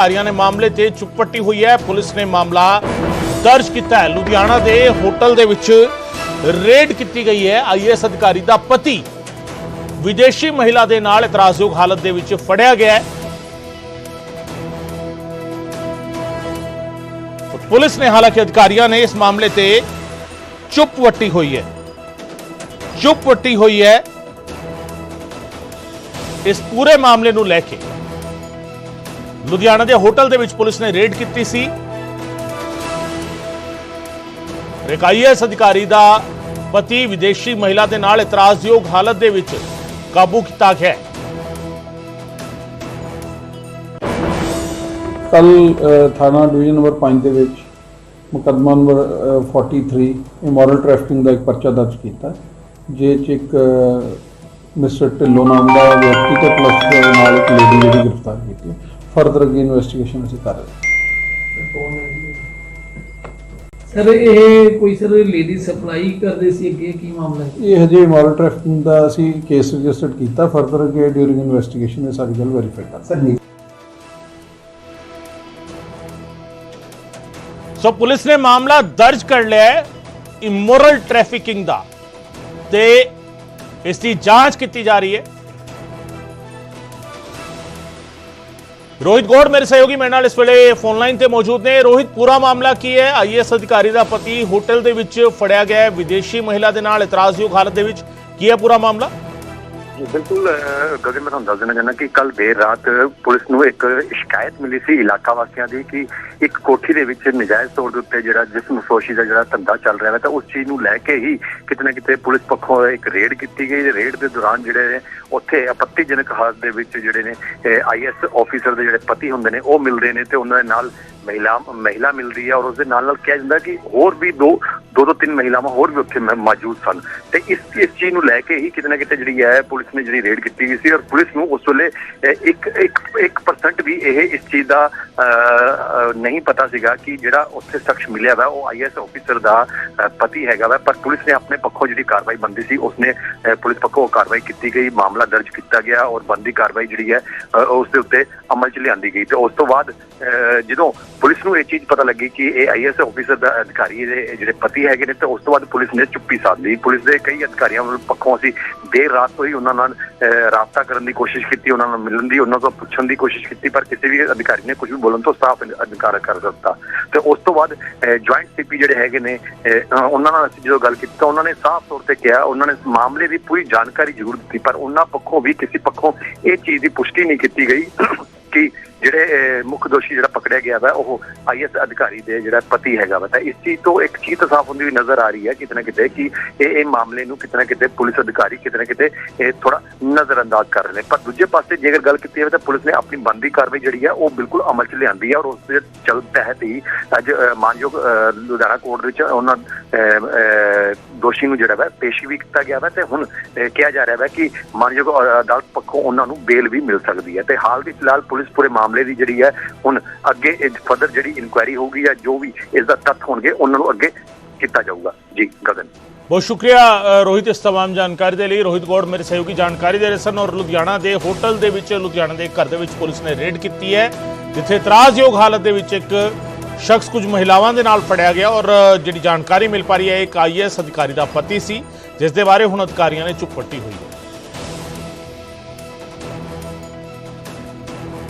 ਅਧਿਕਾਰੀਆਂ ਨੇ ਮਾਮਲੇ ਤੇ ਚੁੱਪਟੀ ਹੋਈ ਹੈ। ਪੁਲਿਸ ਨੇ ਮਾਮਲਾ ਦਰਜ ਕੀਤਾ ਹੈ। ਲੁਧਿਆਣਾ ਦੇ ਹੋਟਲ ਦੇ ਵਿੱਚ ਰੇਡ ਕੀਤੀ ਗਈ ਹੈ। ਆਈਐਸ ਅਧਿਕਾਰੀ ਦਾ ਪਤੀ ਵਿਦੇਸ਼ੀ ਮਹਿਲਾ ਦੇ ਨਾਲ ਇਤਰਾਜ਼ਯੋਗ ਹਾਲਤ ਦੇ ਵਿੱਚ ਫੜਿਆ ਗਿਆ ਹੈ। ਪੁਲਿਸ ਨੇ ਹਾਲਾਂਕਿ ਅਧਿਕਾਰੀਆਂ ਨੇ ਇਸ ਮਾਮਲੇ ਤੇ ਚੁੱਪ ਵੱਟੀ ਹੋਈ ਹੈ। ਚੁੱਪ ਵੱਟੀ ਹੋਈ ਹੈ। ਇਸ ਪੂਰੇ ਮਾਮਲੇ ਨੂੰ ਲੈ ਕੇ ਲੁਧਿਆਣਾ ਦੇ ਹੋਟਲ ਦੇ ਵਿੱਚ ਪੁਲਿਸ ਨੇ ਰੇਡ ਕੀਤੀ ਸੀ। ਰਿਕਾਈਐਸ ਅਧਿਕਾਰੀ ਦਾ ਪਤੀ ਵਿਦੇਸ਼ੀ ਮਹਿਲਾ ਦੇ ਨਾਲ ਇਤਰਾਜ਼ਯੋਗ ਹਾਲਤ ਦੇ ਵਿੱਚ ਕਾਬੂ ਕੀਤਾ ਗਿਆ। ਕੱਲ ਥਾਣਾ ਡਿਵੀਜ਼ਨ ਨੰਬਰ 5 ਦੇ ਵਿੱਚ ਮੁਕੱਦਮਾ ਨੰਬਰ 43 ਇਮੋਰਲ ਟ੍ਰੈਫਿਕਿੰਗ ਦਾ ਇੱਕ ਪਰਚਾ ਦਰਜ ਕੀਤਾ। ਜੇ ਚ ਇੱਕ ਮਿਸਟਰ ਢਿੱਲੋਂ ਨਾਮ ਦਾ ਵਿਅਕਤੀ ਤੇ ਪਲੱਸ ਨਾਲ ਇੱਕ ਲੇਡੀ ਜਿਹੜੀ ਗ੍ਰਿਫਤਾਰ ਕੀਤੀ ਫਰਦਰ ਅੱਗੇ ਇਨਵੈਸਟੀਗੇਸ਼ਨ ਅਸੀਂ ਕਰ ਰਹੇ ਹਾਂ ਸਰ ਇਹ ਕੋਈ ਸਰ ਲੇਡੀ ਸਪਲਾਈ ਕਰਦੇ ਸੀ ਅੱਗੇ? ਕੀ ਮਾਮਲਾ ਹੈ? ਇਹ ਹਜੇ ਇਮੋਰਲ ਟ੍ਰੈਫਿਕਿੰਗ ਦਾ ਅਸੀਂ ਕੇਸ ਰਜਿਸਟਰਡ ਕੀਤਾ ਫਰਦਰ ਅੱਗੇ ਡਿਊਰਿੰਗ ਇਨਵੈਸਟੀਗੇਸ਼ਨ ਇਹ ਸਾਰੀ ਗੱਲ ਵੈਰੀਫਾਈ ਕਰ ਸਰ ਸੋ ਪੁਲਿਸ ਨੇ ਮਾਮਲਾ ਦਰਜ ਕਰ ਲਿਆ ਹੈ ਇਮੋਰਲ ਟ੍ਰੈਫਿਕਿੰਗ ਦਾ ਤੇ ਇਸ ਦੀ ਜਾਂਚ ਕੀਤੀ ਜਾ ਰਹੀ ਹੈ। ਰੋਹਿਤ ਗੋੜ ਮੇਰੇ ਸਹਿਯੋਗੀ ਮੇਰੇ ਨਾਲ ਇਸ ਵੇਲੇ ਫੋਨ ਲਾਈਨ ਤੇ ਮੌਜੂਦ ਨੇ। ਰੋਹਿਤ, ਪੂਰਾ ਮਾਮਲਾ ਕੀ ਹੈ? ਆਈਐਸ ਅਧਿਕਾਰੀ ਦਾ ਪਤੀ ਹੋਟਲ ਦੇ ਵਿੱਚ ਫੜਿਆ ਗਿਆ ਹੈ। ਵਿਦੇਸ਼ੀ ਮਹਿਲਾ ਦੇ ਨਾਲ ਇਤਰਾਜ਼ਯੋਗ ਹਾਲਤ ਦੇ ਵਿੱਚ ਕੀ ਹੈ ਪੂਰਾ ਮਾਮਲਾ? ਬਿਲਕੁਲ ਗਗਨ, ਮੈਂ ਤੁਹਾਨੂੰ ਦੱਸ ਦੇਣਾ ਚਾਹੁੰਦਾ ਕਿ ਕੱਲ ਦੇਰ ਰਾਤ ਪੁਲਿਸ ਨੂੰ ਇੱਕ ਸ਼ਿਕਾਇਤ ਮਿਲੀ ਸੀ ਇਲਾਕਾ ਵਾਸੀਆਂ ਦੀ ਕਿ ਇੱਕ ਕੋਠੀ ਦੇ ਵਿੱਚ ਨਜਾਇਜ਼ ਤੌਰ ਦੇ ਉੱਤੇ ਜਿਹੜਾ ਜਿਸਮ ਫਰੋਸ਼ੀ ਦਾ ਜਿਹੜਾ ਧੰਦਾ ਚੱਲ ਰਿਹਾ ਹੈ ਤਾਂ ਉਸ ਚੀਜ਼ ਨੂੰ ਲੈ ਕੇ ਹੀ ਕਿਤੇ ਨਾ ਕਿਤੇ ਪੁਲਿਸ ਪੱਖੋਂ ਇੱਕ ਰੇਡ ਕੀਤੀ ਗਈ। ਰੇਡ ਦੇ ਦੌਰਾਨ ਜਿਹੜੇ ਨੇ, ਉੱਥੇ ਆਪੱਤੀਜਨਕ ਹਾਲਤ ਦੇ ਵਿੱਚ ਜਿਹੜੇ ਨੇ ਆਈਐਸ ਆਫੀਸਰ ਦੇ ਜਿਹੜੇ ਪਤੀ ਹੁੰਦੇ ਨੇ, ਉਹ ਮਿਲਦੇ ਨੇ ਤੇ ਉਹਨਾਂ ਦੇ ਨਾਲ ਮਹਿਲਾ ਮਹਿਲਾ ਮਿਲਦੀ ਹੈ ਔਰ ਉਸ ਦੇ ਨਾਲ ਨਾਲ ਕਿਹਾ ਜਾਂਦਾ ਕਿ ਹੋਰ ਵੀ ਦੋ ਦੋ ਤੋਂ ਤਿੰਨ ਮਹਿਲਾਵਾਂ ਹੋਰ ਵੀ ਉੱਥੇ ਮੌਜੂਦ ਸਨ। ਤੇ ਇਸ ਇਸ ਚੀਜ਼ ਨੂੰ ਲੈ ਕੇ ਹੀ ਕਿਤੇ ਨਾ ਕਿਤੇ ਜਿਹੜੀ ਹੈ ਪੁਲਿਸ ਨੇ ਜਿਹੜੀ ਰੇਡ ਕੀਤੀ ਗਈ ਸੀ ਔਰ ਪੁਲਿਸ ਨੂੰ ਉਸ ਵੇਲੇ ਇੱਕ ਇੱਕ 1% ਵੀ ਇਹ ਇਸ ਚੀਜ਼ ਦਾ ਨਹੀਂ ਪਤਾ ਸੀਗਾ ਕਿ ਜਿਹੜਾ ਉੱਥੇ ਸ਼ਖਸ ਮਿਲਿਆ ਵਾ ਉਹ ਆਈਐਸ ਆਫੀਸਰ ਦਾ ਪਤੀ ਹੈਗਾ ਵਾ। ਪਰ ਪੁਲਿਸ ਨੇ ਆਪਣੇ ਪੱਖੋਂ ਜਿਹੜੀ ਕਾਰਵਾਈ ਬੰਦੀ ਸੀ ਉਸਨੇ ਪੁਲਿਸ ਪੱਖੋਂ ਕਾਰਵਾਈ ਕੀਤੀ ਗਈ ਮਾਮਲਾ ਦਰਜ ਕੀਤਾ ਗਿਆ ਔਰ ਬੰਦੀ ਕਾਰਵਾਈ ਜਿਹੜੀ ਹੈ ਅਹ, ਉਸ ਦੇ ਉੱਤੇ ਅਮਲ ਚ ਲਿਆਂਦੀ ਗਈ। ਤੇ ਉਸ ਤੋਂ ਬਾਅਦ ਅਹ, ਜਦੋਂ ਪੁਲਿਸ ਨੂੰ ਇਹ ਚੀਜ਼ ਪਤਾ ਲੱਗੀ ਕਿ ਇਹ ਆਈਐਸ ਆਫੀਸਰ ਦਾ ਅਧਿਕਾਰੀ ਦੇ ਜਿਹੜੇ ਪਤੀ ਹੈਗੇ ਨੇ ਤੇ ਉਸ ਤੋਂ ਬਾਅਦ ਪੁਲਿਸ ਨੇ ਚੁੱਪੀ ਸਾਧ ਲਈ। ਪੁਲਿਸ ਦੇ ਕਈ ਅਧਿਕਾਰੀਆਂ ਪੱਖੋਂ ਅਸੀਂ ਦੇਰ ਰਾਤ ਤੋਂ ਹੀ ਉਹਨਾਂ ਨਾਲ ਰਾਬਤਾ ਕਰਨ ਦੀ ਕੋਸ਼ਿਸ਼ ਕੀਤੀ, ਉਹਨਾਂ ਨਾਲ ਮਿਲਣ ਦੀ, ਉਹਨਾਂ ਤੋਂ ਪੁੱਛਣ ਦੀ ਕੋਸ਼ਿਸ਼ ਕੀਤੀ, ਪਰ ਕਿਸੇ ਵੀ ਅਧਿਕਾਰੀ ਨੇ ਕੁਝ ਵੀ ਬੋਲਣ ਤੋਂ ਸਾਫ਼ ਇਨਕਾਰ ਕਰ ਦਿੱਤਾ। ਤੇ ਉਸ ਤੋਂ ਬਾਅਦ ਜੁਆਇੰਟ ਸੀਪੀ ਜਿਹੜੇ ਹੈਗੇ ਨੇ ਉਹਨਾਂ ਨਾਲ ਅਸੀਂ ਜਦੋਂ ਗੱਲ ਕੀਤੀ ਤਾਂ ਉਹਨਾਂ ਨੇ ਸਾਫ਼ ਤੌਰ ਤੇ ਕਿਹਾ, ਉਹਨਾਂ ਨੇ ਮਾਮਲੇ ਦੀ ਪੂਰੀ ਜਾਣਕਾਰੀ ਜ਼ਰੂਰ ਦਿੱਤੀ, ਪਰ ਉਹਨਾਂ ਪੱਖੋਂ ਵੀ, ਕਿਸੇ ਪੱਖੋਂ ਇਹ ਚੀਜ਼ ਦੀ ਪੁਸ਼ਟੀ ਨਹੀਂ ਕੀਤੀ ਗਈ ਕਿ ਜਿਹੜੇ ਅਹ, ਮੁੱਖ ਦੋਸ਼ੀ ਜਿਹੜਾ ਪਕੜਿਆ ਗਿਆ ਵਾ ਉਹ ਆਈਐਸ ਅਧਿਕਾਰੀ ਦੇ ਜਿਹੜਾ ਪਤੀ ਹੈਗਾ ਵਾ। ਤਾਂ ਇਸ ਚੀਜ਼ ਤੋਂ ਇੱਕ ਚੀਜ਼ ਤਾਂ ਸਾਫ਼ ਹੁੰਦੀ ਹੋਈ ਨਜ਼ਰ ਆ ਰਹੀ ਹੈ ਕਿਤੇ ਨਾ ਕਿਤੇ ਕਿ ਇਹ ਇਹ ਮਾਮਲੇ ਨੂੰ ਕਿਤੇ ਨਾ ਕਿਤੇ ਪੁਲਿਸ ਅਧਿਕਾਰੀ ਕਿਤੇ ਨਾ ਕਿਤੇ ਇਹ ਥੋੜਾ ਨਜ਼ਰ ਅੰਦਾਜ਼ ਕਰ ਰਹੇ ਨੇ। ਪਰ ਦੂਜੇ ਪਾਸੇ ਜੇਕਰ ਗੱਲ ਕੀਤੀ ਜਾਵੇ ਤਾਂ ਪੁਲਿਸ ਨੇ ਆਪਣੀ ਬੰਦੀ ਕਾਰਵਾਈ ਜਿਹੜੀ ਹੈ ਉਹ ਬਿਲਕੁਲ ਅਮਲ 'ਚ ਲਿਆਂਦੀ ਹੈ ਔਰ ਉਸ ਦੇ ਚਲ ਤਹਿਤ ਹੀ ਅੱਜ ਅਹ, ਮਾਨਯੋਗ ਅਹ, ਲੁਧਿਆਣਾ ਕੋਰਟ ਵਿੱਚ ਉਹਨਾਂ ਅਹ, ਦੋਸ਼ੀ ਨੂੰ ਜਿਹੜਾ ਵਾ ਪੇਸ਼ੀ ਵੀ ਕੀਤਾ ਗਿਆ ਵਾ ਤੇ ਹੁਣ ਕਿਹਾ ਜਾ ਰਿਹਾ ਵਾ ਕਿ ਮਾਨਯੋਗ ਅਦਾਲਤ ਪੱਖੋਂ ਉਹਨਾਂ ਨੂੰ ਬੇਲ ਵੀ ਮਿਲ ਸਕਦੀ ਹੈ। ਤੇ ਹਾਲ ਦੀ ਫਿਲਹਾਲ ਪੁਲਿਸ ਪੂਰੇ ਮਾਮਲੇ ਦੀ ਜਿਹੜੀ ਹੈ ਹੁਣ ਅੱਗੇ ਫਰਦਰ ਜਿਹੜੀ ਇਨਕੁਆਇਰੀ ਹੋਊਗੀ ਜਾਂ ਜੋ ਵੀ ਇਸ ਦਾ ਤੱਥ ਹੋਣਗੇ ਉਹਨਾਂ ਨੂੰ ਅੱਗੇ ਕੀਤਾ ਜਾਊਗਾ ਜੀ ਗਗਨ ਬਹੁਤ ਸ਼ੁਕਰੀਆ ਅ, ਰੋਹਿਤ ਇਸ तमाम ਜਾਣਕਾਰੀ ਦੇ ਲਈ ਰੋਹਿਤ ਗੌੜ ਮੇਰੇ ਸਹਿਯੋਗੀ ਜਾਣਕਾਰੀ ਦੇ ਰਹੇ ਸਨ ਔਰ ਲੁਧਿਆਣਾ ਦੇ ਹੋਟਲ ਦੇ ਵਿੱਚ ਲੁਧਿਆਣਾ ਦੇ ਘਰ ਦੇ ਵਿੱਚ ਪੁਲਿਸ ਨੇ ਰੇਡ ਕੀਤੀ ਹੈ ਜਿੱਥੇ ਇਤਰਾਜ਼ਯੋਗ ਹਾਲਤ ਦੇ ਵਿੱਚ ਇੱਕ ਸ਼ਖਸ ਕੁਝ ਮਹਿਲਾਵਾਂ ਦੇ ਨਾਲ ਫੜਿਆ ਗਿਆ ਔਰ ਅ, ਜਿਹੜੀ ਜਾਣਕਾਰੀ ਮਿਲ ਪਾ ਰਹੀ ਹੈ ਇੱਕ ਆਈਐਸ ਅਧਿਕਾਰੀ ਦਾ ਪਤੀ ਸੀ ਜਿਸ ਦੇ ਬਾਰੇ ਹੁਣ ਅਧਿਕਾਰੀਆਂ ਨੇ ਚੁੱਪ ਪੱਟੀ ਹੋਈ ਹੈ